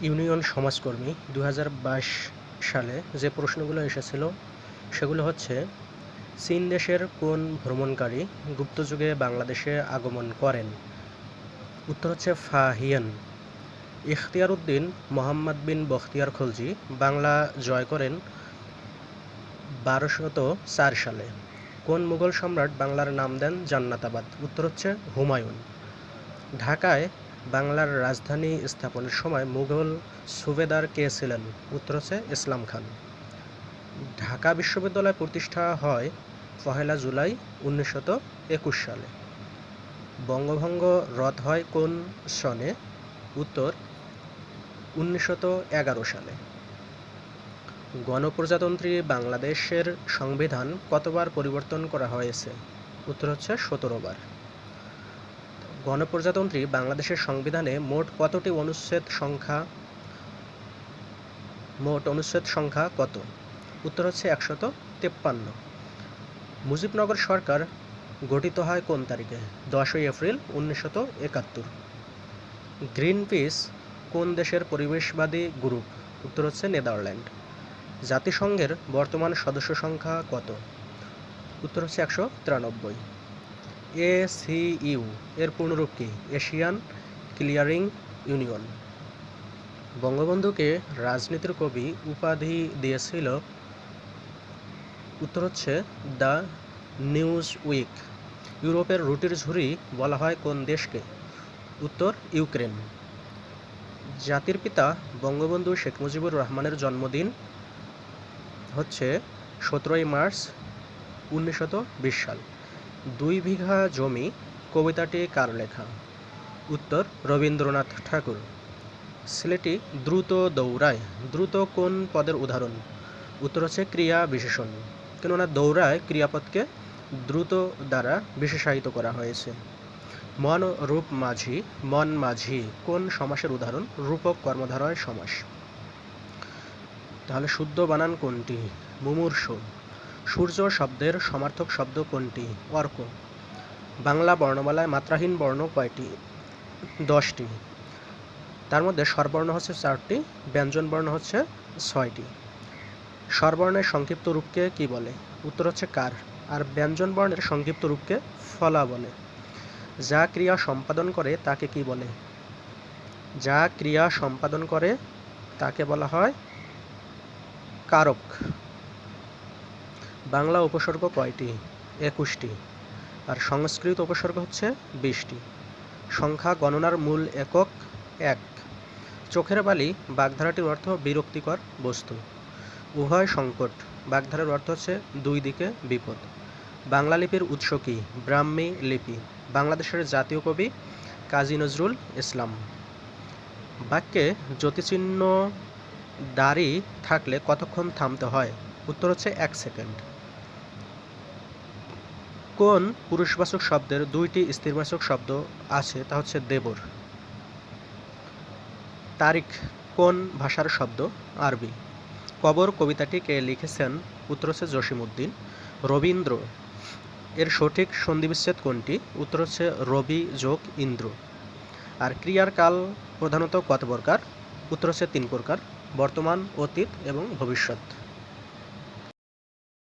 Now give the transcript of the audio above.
Union সমাজকর্মী দু হাজার বাইশ সালে যে প্রশ্নগুলো এসেছিল, সেগুলো হচ্ছে, চীন দেশের কোন ভ্রমণকারী গুপ্তযুগে বাংলাদেশে আগমন করেন? উত্তর হচ্ছে ফাহিয়ান ইখতিয়ার উদ্দিন মোহাম্মদ বিন বখতিয়ার খলজি বাংলা জয় করেন বারোশত চার সালে। কোন মুঘল সম্রাট বাংলার নাম দেন জান্নাতাবাদ? উত্তর হচ্ছে হুমায়ুন। ঢাকায় বাংলার রাজধানী স্থাপনের সময় মুঘল সুবেদার কে ছিলেন? উত্তর হচ্ছে ইসলাম খান। ঢাকা বিশ্ববিদ্যালয় প্রতিষ্ঠা হয় পহেলা জুলাই উনিশশত একুশ সালে। বঙ্গভঙ্গ রদ হয় কোন সনে? উত্তর উনিশশত এগারো সালে। গণপ্রজাতন্ত্রী বাংলাদেশের সংবিধান কতবার পরিবর্তন করা হয়েছে? উত্তর হচ্ছে সতেরো বার। গণপ্রজাতন্ত্রী বাংলাদেশের সংবিধানে মোট কতটি অনুচ্ছেদ সংখ্যা, মোট অনুচ্ছেদ সংখ্যা কত? উত্তর হচ্ছে একশত তেপ্পান্ন। মুজিবনগর সরকার গঠিত হয় কোন তারিখে? দশই এপ্রিল উনিশশত একাত্তর। গ্রিন পিস কোন দেশের পরিবেশবাদী গ্রুপ? উত্তর হচ্ছে নেদারল্যান্ড। জাতিসংঘের বর্তমান সদস্য সংখ্যা কত? উত্তর হচ্ছে একশো তিরানব্বই। এসিইউ এর পূর্ণরূপ কি? Asian clearing union. বঙ্গবন্ধুকে রাজনীতির কবি উপাধি দিয়েছিল, উত্তর হচ্ছে দ্য নিউজ উইক ইউরোপের রুটির ঝুড়ি বলা হয় কোন দেশকে? উত্তর, ইউক্রেন। জাতির পিতা বঙ্গবন্ধু শেখ মুজিবুর রহমানের জন্মদিন হচ্ছে সতেরোই মার্চ উনিশশত বিশ সাল। দুই বিঘা জমি কবিতাটি কার লেখা? উত্তর রবীন্দ্রনাথ ঠাকুর। ছেলেটি দ্রুত দৌড়ায়। দ্রুত কোন পদের উদাহরণ? উত্তর হচ্ছে ক্রিয়া বিশেষণ। কেননা দৌড়ায় ক্রিয়াপদকে দ্রুত দ্বারা বিশেষায়িত করা হয়েছে। মন রূপ মাঝি, মন মাঝি, কোন সমাসের উদাহরণ? রূপক কর্মধারয় সমাস। তাহলে শুদ্ধ বানান কোনটি? মুমূর্ষ। সূর্য শব্দের সমার্থক শব্দ কোনটি? অর্ক। বাংলা বর্ণমালায় মাত্রাহীন বর্ণ কয়টি? দশটি। তার মধ্যে স্বরবর্ণ হচ্ছে চারটি, ব্যঞ্জন বর্ণ হচ্ছে ছয়টি। স্বরবর্ণের সংক্ষিপ্ত রূপকে কি বলে? উত্তর হচ্ছে কার। আর ব্যঞ্জন বর্ণের সংক্ষিপ্ত রূপকে ফলা বলে। যা ক্রিয়া সম্পাদন করে তাকে কি বলে? যা ক্রিয়া সম্পাদন করে তাকে বলা হয় কারক। বাংলা উপসর্গ কয়টি? একুশটি। আর সংস্কৃত উপসর্গ হচ্ছে বিশটি। সংখ্যা গণনার মূল একক এক। চোখের বালি, বাগধারাটির অর্থ বিরক্তিকর বস্তু। উভয় সংকট, বাগধারার অর্থ হচ্ছে দুই দিকে বিপদ। বাংলা লিপির উৎস কী? ব্রাহ্মী লিপি। বাংলাদেশের জাতীয় কবি কাজী নজরুল ইসলাম। বাক্যে জ্যোতিচিহ্ন দাড়ি থাকলে কতক্ষণ থামতে হয়? উত্তর হচ্ছে এক সেকেন্ড। কোন পুরুষবাচক শব্দের দুইটি স্ত্রীবাচক শব্দ আছে তা হচ্ছে দেবর। তারিখ কোন ভাষার শব্দ? আরবি। কবর কবিতাটি কে লিখেছেন উত্তর হচ্ছে জসিমউদ্দিন। রবীন্দ্র। এর সঠিক সন্ধিবিচ্ছেদ কোনটি? উত্তর হচ্ছে রবি যোগ ইন্দ্র। আর ক্রিয়ার কাল প্রধানত কত প্রকার? উত্তর হচ্ছে তিন প্রকার। বর্তমান, অতীত এবং ভবিষ্যৎ।